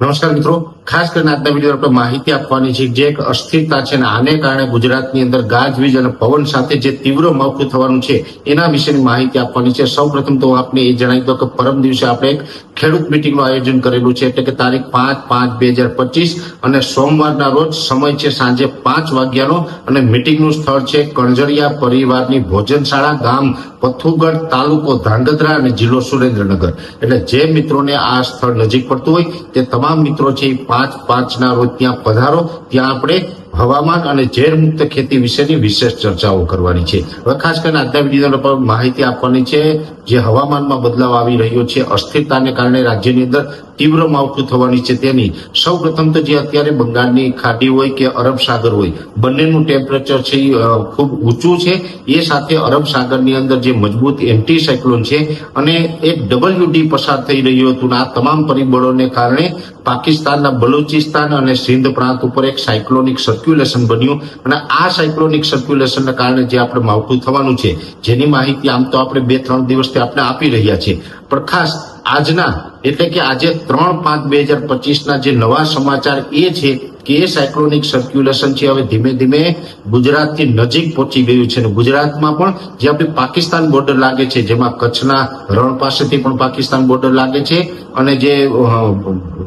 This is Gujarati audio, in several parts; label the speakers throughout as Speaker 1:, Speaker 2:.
Speaker 1: નમસ્કાર મિત્રો ખાસ કરીને આજના વીડિયો આપણે માહિતી આપવાની છે જે એક અસ્થિરતા છે અને આને કારણે ગુજરાતની અંદર ગાજવીજ અને પવન સાથે જે તીવ્ર માવઠું થવાનું છે, એના વિશેની માહિતી આપવાની છે. સૌ પ્રથમ તો આપને એ જણાવી દઉં કે પરમ દિવસે આપણે એક ખેડૂત મિટિંગનું આયોજન કરેલું છે, એટલે કે તારીખ પાંચ પાંચ બે હજાર પચીસ અને સોમવારના રોજ સમય છે સાંજે પાંચ વાગ્યાનો અને મિટિંગનું સ્થળ છે કણજરિયા પરિવારની ભોજનશાળા ગામ પથુગઢ તાલુકો ધાંગધ્રા અને જિલ્લો સુરેન્દ્રનગર. એટલે જે મિત્રોને આ સ્થળ નજીક પડતું હોય, તે તમામ મિત્રો છે પાંચ પાંચના રોજ ત્યાં પધારો, ત્યાં આપણે હવામાન અને ઝેર મુક્ત ખેતી વિશેની વિશેષ ચર્ચાઓ કરવાની છે. હવે ખાસ કરીને આજના વીડિયો પર માહિતી આપવાની છે, જે હવામાનમાં બદલાવ આવી રહ્યો છે, અસ્થિરતાને કારણે રાજ્યની અંદર તીવ્ર માવઠું થવાની છે તેની. સૌ પ્રથમ તો જે અત્યારે બંગાળની ખાડી હોય કે અરબ સાગર હોય, બંનેનું ટેમ્પરેચર છે એ ખૂબ ઊંચું છે. એ સાથે અરબ સાગરની અંદર જે મજબૂત એન્ટી સાયક્લોન છે અને એક ડબલ્યુડી પસાર થઈ રહ્યું હતું આ તમામ પરિબળોને કારણે પાકિસ્તાનના બલુચિસ્તાન અને સિંધ પ્રાંત ઉપર એક સાયક્લોનિક સર્ક્યુલેશન બન્યું. અને આ સાયક્લોનિક સર્ક્યુલેશનને કારણે જે આપણે માવઠું થવાનું છે, જેની માહિતી આમ તો આપણે બે ત્રણ દિવસથી આપણે આપી રહ્યા છીએ. પણ ખાસ આજના, એટલે કે આજે ત્રણ પાંચ બે હજાર પચીસના જે નવા સમાચાર એ છે, કે એ સાયક્લોનિક સર્ક્યુલેશન છે, હવે ધીમે ધીમે ગુજરાતથી નજીક પહોંચી ગયું છે. અને ગુજરાતમાં પણ જે આપણી પાકિસ્તાન બોર્ડર લાગે છે, જેમાં કચ્છના રણ પાસેથી પણ પાકિસ્તાન બોર્ડર લાગે છે, અને જે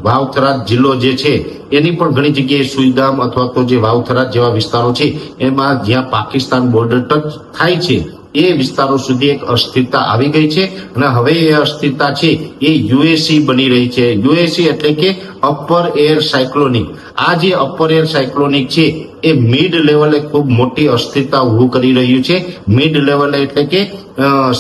Speaker 1: વાવથરા જિલ્લો જે છે, એની પણ ઘણી જગ્યાએ સુઈગામ અથવા તો જે વાવથરા જેવા વિસ્તારો છે, એમાં જ્યાં પાકિસ્તાન બોર્ડર ટચ થાય છે એ વિસ્તારો સુધી એક અસ્થિરતા આવી ગઈ છે અને હવે એ અસ્થિરતા છે એ યુએસી બની રહી છે. યુએસી એટલે કે અપર એર સાયક્લોનિક. આ જે અપર એર સાયક્લોનિક છે, એ મિડ લેવલે ખૂબ મોટી અસ્થિરતા ઊભું કરી રહ્યું છે. મિડ લેવલે એટલે કે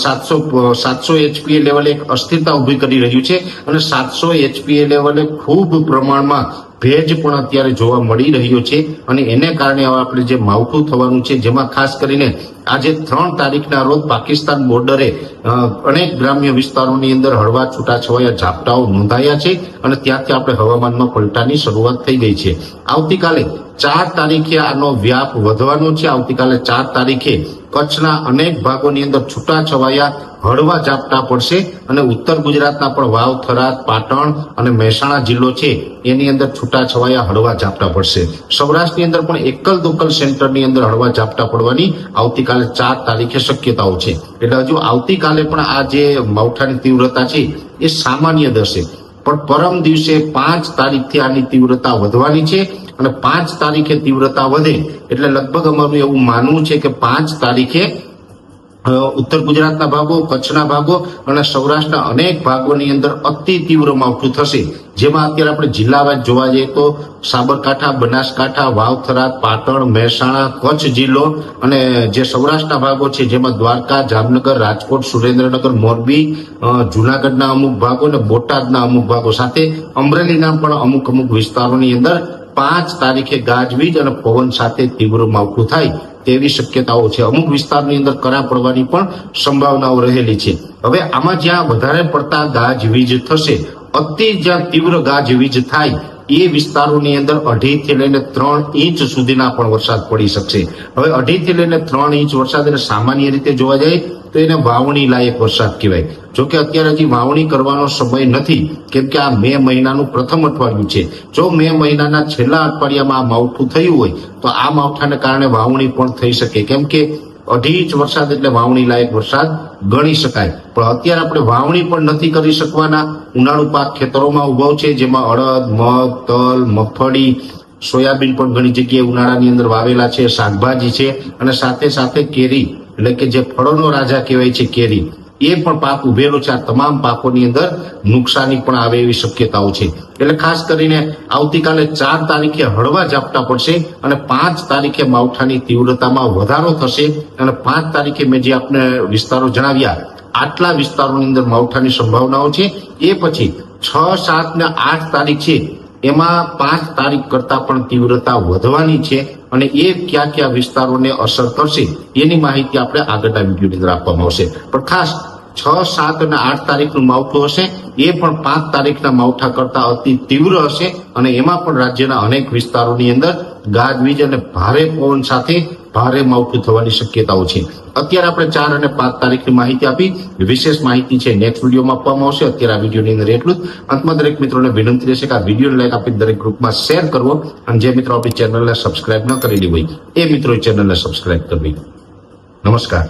Speaker 1: સાતસો સાતસો એચપીએ લેવલે એક અસ્થિરતા ઊભી કરી રહ્યું છે અને સાતસો એચપીએ લેવલે ખૂબ પ્રમાણમાં ભેજ પણ અત્યારે જોવા મળી રહ્યો છે અને એને કારણે હવે આપણે જે માવઠું થવાનું છે, જેમાં ખાસ કરીને આજે ત્રણ તારીખના રોજ પાકિસ્તાન બોર્ડરે અનેક ગ્રામ્ય વિસ્તારોની અંદર હળવા છૂટાછવાયા ઝાપટાઓ નોંધાયા છે અને ત્યાંથી આપણે હવામાનમાં પલટાની શરૂઆત થઈ ગઈ છે. આવતીકાલે ચાર તારીખે આનો વ્યાપ વધવાનો છે. આવતીકાલે ચાર તારીખે કચ્છના અનેક ભાગોની અંદર છૂટાછવાયા હળવા ઝાપટા પડશે અને ઉત્તર ગુજરાતના પણ વાવ, થરાદ, પાટણ અને મહેસાણા જિલ્લો છે એની અંદર છૂટાછવાયા હળવા ઝાપટા પડશે. સૌરાષ્ટ્રની અંદર પણ એકલ દોકલ સેન્ટરની અંદર હળવા ઝાપટા પડવાની આવતીકાલે ચાર તારીખે શક્યતાઓ છે. એટલે હજુ આવતીકાલે પણ આ જે માવઠાની તીવ્રતા છે એ સામાન્ય દર્શે. પણ પરમ દિવસે પાંચ તારીખથી આની તીવ્રતા વધવાની છે. અને પાંચ તારીખે તીવ્રતા વધે એટલે લગભગ અમારું એવું માનવું છે કે પાંચ તારીખે ઉત્તર ગુજરાતના ભાગો, કચ્છના ભાગો અને સૌરાષ્ટ્રના અનેક ભાગોની અંદર અતિ તીવ્ર માવઠું થશે. જેમાં અત્યારે આપણે જિલ્લાવાઇઝ જોવા જઈએ તો સાબરકાંઠા, બનાસકાંઠા, વાવથરા, પાટણ, મહેસાણા, કચ્છ જિલ્લો અને જે સૌરાષ્ટ્રના ભાગો છે જેમાં દ્વારકા, જામનગર, રાજકોટ, સુરેન્દ્રનગર, મોરબી જુનાગઢના અમુક ભાગો અને બોટાદના અમુક ભાગો સાથે અમરેલીના પણ અમુક અમુક વિસ્તારોની અંદર પાંચ તારીખે ગાજવીજ અને પવન સાથે તીવ્ર માવઠું થાય તેવી શક્યતાઓ છે. અમુક વિસ્તારની અંદર કરા પડવાની પણ સંભાવનાઓ રહેલી છે. હવે આમાં જ્યાં વધારે પડતા ગાજવીજ થશે, અતિ જ્યાં તીવ્ર ગાજવીજ થાય, એ વિસ્તારોની અંદર અઢીથી લઈને ત્રણ ઇંચ સુધીના પણ વરસાદ પડી શકશે. હવે અઢીથી લઈને ત્રણ ઇંચ વરસાદ એટલે સામાન્ય રીતે જોવા જાય તો એને વાવણી લાયક વરસાદ કહેવાય. જો કે અત્યારે હજી વાવણી કરવાનો સમય નથી, કેમ કે આ મે મહિનાનું પ્રથમ અઠવાડિયું છે. જો મે મહિનાના છેલ્લા અઠવાડિયામાં આ માવઠું થયું હોય, તો આ માવઠાને કારણે વાવણી પણ થઈ શકે. કેમ કે અઢી ઇંચ વરસાદ એટલે વાવણી લાયક વરસાદ ગણી શકાય. પણ અત્યારે આપણે વાવણી પણ નથી કરી શકવાના. ઉનાળુ પાક ખેતરોમાં ઊભો છે, જેમાં અડદ, મગ, તલ, મગફળી, સોયાબીન પણ ઘણી જગ્યાએ ઉનાળાની અંદર વાવેલા છે, શાકભાજી છે અને સાથે સાથે કેરી એટલે કે જે ફળોનો રાજા કહેવાય છે કેરી, એ પણ પાક ઉભેલો છે. આ તમામ પાકોની અંદર નુકસાની પણ આવે એવી શક્યતાઓ છે. એટલે ખાસ કરીને આવતીકાલે ચાર તારીખે હળવા ઝાપટા પડશે અને પાંચ તારીખે માવઠાની તીવ્રતામાં વધારો થશે અને પાંચ તારીખે મેં જે આપને વિસ્તારો જણાવ્યા, આટલા વિસ્તારોની અંદર માવઠાની સંભાવનાઓ છે. એ પછી છ, સાત ને આઠ તારીખ છે એમાં પાંચ તારીખ કરતા પણ તીવ્રતા વધવાની છે અને એ કયા કયા વિસ્તારોને અસર કરશે, એની માહિતી આપણે આગળના વિડીયોની અંદર આપવામાં આવશે. પણ ખાસ છ, સાત અને આઠ તારીખનું માવઠું હશે. એ પણ પાંચ તારીખના માવઠા કરતા અતિ તીવ્ર હશે અને એમાં પણ રાજ્યના અનેક વિસ્તારોની અંદર ગાજવીજ અને ભારે પવન સાથે ભારે માવઠું થવાની શક્યતાઓ છે. અત્યારે આપણે ચાર અને પાંચ તારીખની માહિતી આપી. વિશેષ માહિતી છે નેક્સ્ટ વિડીયોમાં આપવામાં આવશે. અત્યારે આ વિડીયોની અંદર એટલું જ. અંતમાં દરેક મિત્રોને વિનંતી રહેશે કે આ વીડિયો લાઈક આપી દરેક ગ્રુપમાં શેર કરવો અને જે મિત્રો આપણી ચેનલને સબસ્ક્રાઇબ ન કરેલી હોય, એ મિત્રો ચેનલને સબસ્ક્રાઇબ કરવી. નમસ્કાર.